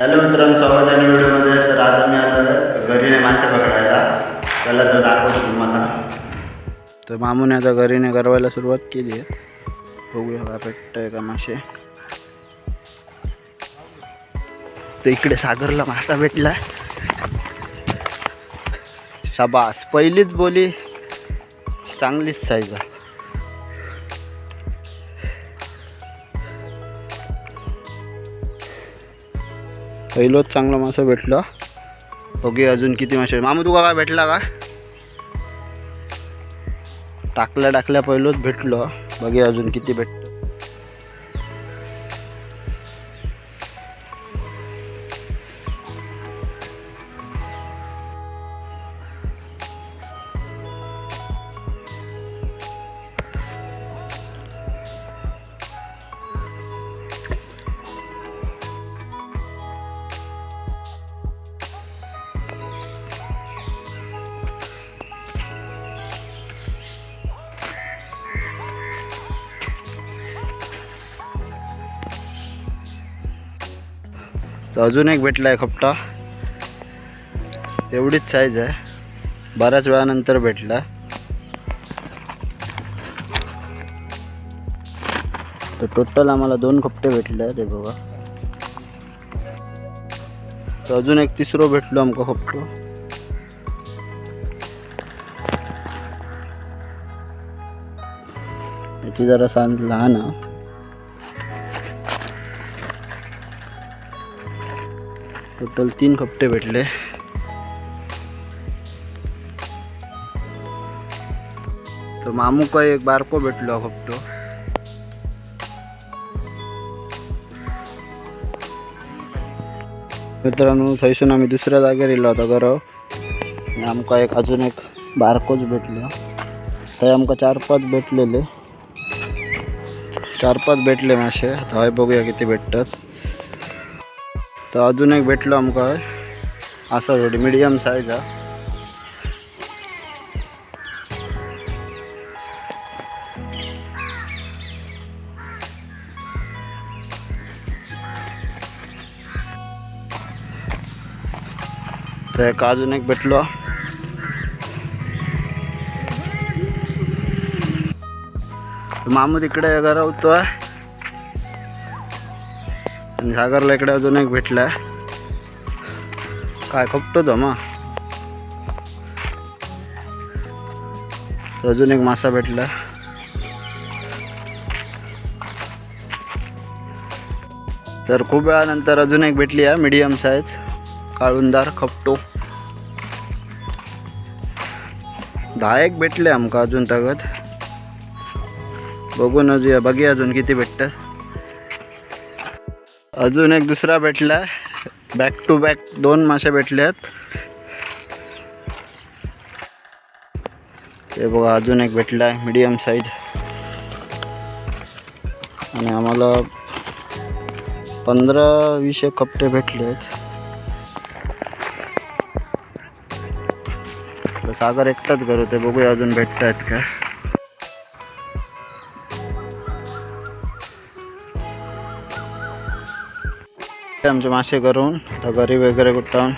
Hello मित्रांनो स्वागत आहे व्हिडिओमध्ये. तर आज आम्ही आलो घरीने मासे पकडायला. चला तर दाखवतो तुम्हाला. तर मामूने आता घरीने गरवायला सुरुवात केली आहे. बघूया का भेटतंय का मासे. तर इकडे सागरला मासा भेटला. शाबास. पहिलीच बोली चांगलीच साईज आहे. पहिलोच चांगला मासा भेटला. ओके अजून किती मासे. मामा तुका काय भेटला का? टाकल्या टाकल्या पहिलोच भेटलो. बघे अजून किती भेटतं तर अजून एक भेटला आहे खपटा. एवढीच साईज आहे. बऱ्याच वेळानंतर भेटला. तर टोटल आम्हाला दोन खपटे भेटले ते बघा. तर अजून एक तिसरो भेटलो आमका खपटो. याची जरा सांग लहान टोटल तीन कपटे भेटले. तर मामू एक बारको भेटलो कपटो मित्रांनो थंयसून आम्ही दुसऱ्या जागेर येयलो होता गरव आणि आमका एक अजून एक बारकोच भेटलो. थंय आमका चार पाच भेटलेले. चार पाच भेटले मासे. आता हय बघूया किती भेटतात. तर अजून एक भेटलो आमकां. असा थोडी मिडियम साईज हा. तर एक अजून एक भेटलो. मामू तिकडे गरवतोय आणि सागरला इकडे अजून एक भेटला काय खपतो जमा अजून एक मासा भेटला. तर खूप वेळानंतर अजून एक भेटली आहे मिडियम साईज काळुंदार खपटो दहा एक भेटले आमका अजून तगत. बघून अजून बघी अजून किती भेटतात अजून एक दुसरा भेटला. बॅक टू बॅक दोन मासे भेटले आहेत ते बघा अजून एक भेटला आहे मीडियम साईज आणि आम्हाला पंधरा वीस एक कपटे भेटले आहेत सागर एकटाच करू ते बघूया अजून भेटत आहेत का. आमचे मासे करून आता घरी वगैरे कुठं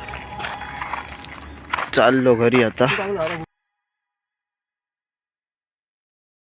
चाललो घरी आता.